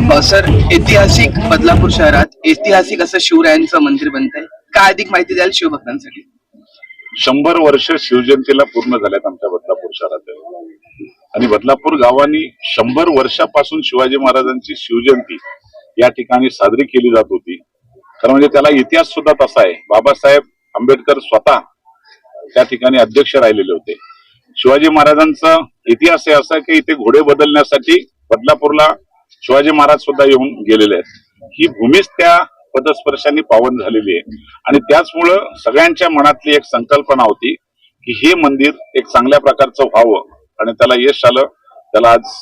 Sir ऐतिहासिक बदलापूर शहरात ऐतिहासिक असं शिवरायांचं मंदिर बनत आहे काय अधिक माहिती द्याल शिवभक्तांसाठी? शंभर वर्ष शिवजयंतीला पूर्ण झाल्यात आमच्या बदलापूर शहरात. आणि बदलापूर गावानी शंभर वर्षापासून शिवाजी महाराजांची शिवजयंती या ठिकाणी साजरी केली जात होती. खरं म्हणजे त्याला इतिहास सुद्धा तसा आहे. बाबासाहेब आंबेडकर स्वतः त्या ठिकाणी अध्यक्ष राहिलेले होते. शिवाजी महाराजांचा इतिहास हे असा की इथे घोडे बदलण्यासाठी बदलापूरला शिवाजी महाराज सुद्धा येऊन गेलेले आहेत. ही भूमीच त्या पदस्पर्शांनी पावन झालेली आहे. आणि त्याचमुळं सगळ्यांच्या मनातली एक संकल्पना होती की हे मंदिर एक चांगल्या प्रकारचं व्हावं आणि त्याला यश आलं. त्याला आज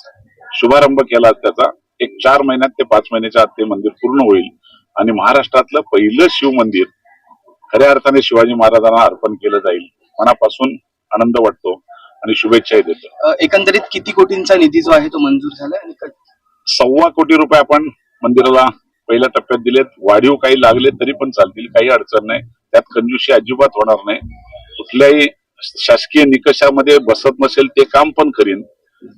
शुभारंभ केला. त्याचा एक चार महिन्यात ते पाच महिन्याच्या आत ते मंदिर पूर्ण होईल. आणि महाराष्ट्रातलं पहिलं शिव मंदिर खऱ्या अर्थाने शिवाजी महाराजांना अर्पण केलं जाईल. मनापासून आनंद वाटतो आणि शुभेच्छाही देतो. एकंदरीत किती कोटींचा निधी जो आहे तो मंजूर झाला आणि सव्वा कोटी रुपये आपण मंदिराला पहिल्या टप्प्यात दिलेत. वाढीव काही लागले तरी पण चालतील काही अडचण नाही. त्यात कंजूशी अजिबात होणार नाही. कुठल्याही शासकीय निकषामध्ये बसत नसेल ते काम पण करीन.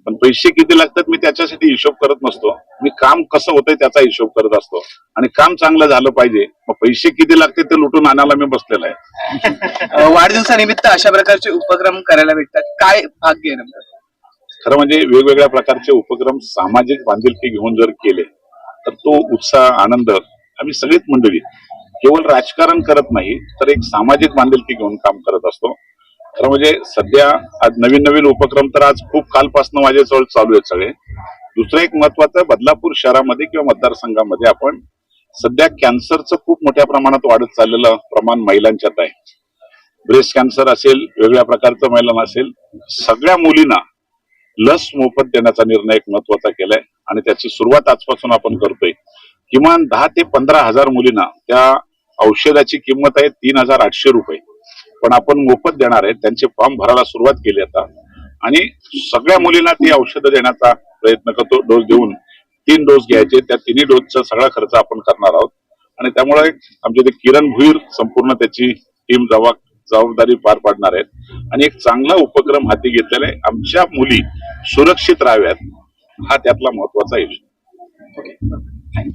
पण पैसे किती लागतात मी त्याच्यासाठी हिशोब करत नसतो. मी काम कसं होतंय त्याचा हिशोब करत असतो. आणि काम चांगलं झालं पाहिजे. मग पैसे किती लागते ते लुटून आणायला मी बसलेला आहे. वाढदिवसानिमित्त अशा प्रकारचे उपक्रम करायला भेटतात. काय भाग्य आहे खरं म्हणजे वेगवेगळ्या प्रकारचे उपक्रम सामाजिक बांधिलकी घेऊन जर केले तर तो उत्साह आनंद आम्ही सगळीच मंडळी केवळ राजकारण करत नाही तर एक सामाजिक बांधिलकी घेऊन काम करत असतो. खरं म्हणजे सध्या आज नवीन नवीन उपक्रम तर आज खूप कालपासून माझ्याजवळ चालू आहेत सगळे. दुसरं एक महत्वाचं बदलापूर शहरामध्ये किंवा मतदारसंघामध्ये आपण सध्या कॅन्सरचं खूप मोठ्या प्रमाणात वाढत चाललेलं प्रमाण महिलांच्यात आहे. ब्रेस्ट कॅन्सर असेल वेगळ्या प्रकारचं महिलांना असेल सगळ्या मुलींना लस मोफत देण्याचा निर्णय एक महत्त्वाचा केलाय आणि त्याची सुरुवात आजपासून आपण करतोय. किमान दहा ते पंधरा हजार मुलींना त्या औषधाची किंमत आहे तीन हजार आठशे रुपये. पण आपण मोफत देणार आहे त्यांचे फॉर्म भरायला सुरुवात केली आता. आणि सगळ्या मुलींना ती औषधं देण्याचा प्रयत्न करतो डोस देऊन तीन डोस घ्यायचे त्या तिन्ही डोसचा सगळा खर्च आपण करणार आहोत. आणि त्यामुळे आमचे ते किरण भुईर संपूर्ण त्याची टीम जबाब जबाबदारी पार पाडणार आहेत. आणि एक चांगला उपक्रम हाती घेतलेला आहे. आमच्या मुली सुरक्षित राहाव्यात हा त्यातला महत्त्वाचा इशू ओके.